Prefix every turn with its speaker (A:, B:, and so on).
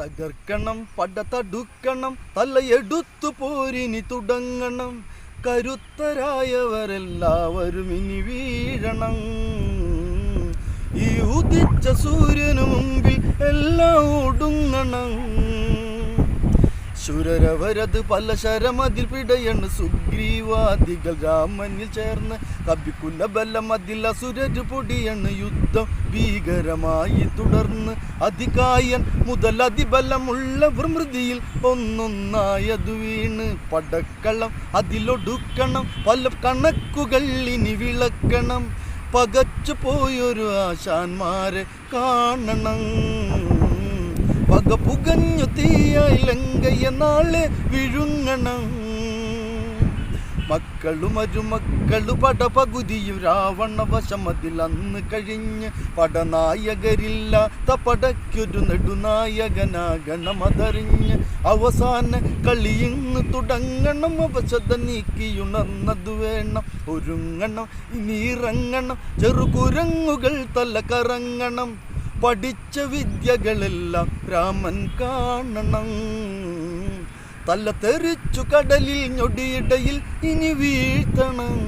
A: തകർക്കണം പട തടുക്കണം തലയെടുത്തു പോരിനി തുടങ്ങണം. കരുത്തരായവരെല്ലാവരും ഇനി വീഴണം. ഈ ഉദിച്ച സൂര്യനു മുമ്പിൽ എല്ലാം ഒടുങ്ങണം. ശുരരവരത് പല ശരമതിൽ പിടയണ്. സുഗ്രീവാദികൾ രാമനിൽ ചേർന്ന് കപിക്കുല ബലം അതിൽ അസുരര് പൊടിയണ്. യുദ്ധം ഭീകരമായി തുടർന്ന് അതികായൻ മുതൽ അതിബലമുള്ള വൃമൃതിയിൽ ഒന്നൊന്നായതു വീണ്. പടക്കളം അതിലൊടുക്കണം പല കണക്കുകൾ ഇനി വിളക്കണം. പകച്ചു പോയൊരു ആശാന്മാരെ കാണണം. പക പുകഞ്ഞു തീയായി ലങ്കയ്യ നാളെ വിഴുങ്ങണം. മക്കളും മരുമക്കളു പടപകുതിയും രാവണ വശമതിൽ അന്ന് കഴിഞ്ഞ് പടനായകരില്ലാത്ത പടയ്ക്കൊരു നെടുനായകനാകണമതറിഞ്ഞ് അവസാന കളിയിന്ന് തുടങ്ങണം. അവശത നീക്കിയുണർന്നതു വേണം. ഒരുങ്ങണം ഇനി ഇറങ്ങണം ചെറുകുരങ്ങുകൾ തല കറങ്ങണം. പഠിച്ച വിദ്യകളെല്ലാം രാമൻ കാണണം. തല്ല തെറിച്ചു കടലിൽ ഞൊടിയിടയിൽ ഇനി വീഴ്ത്തണം.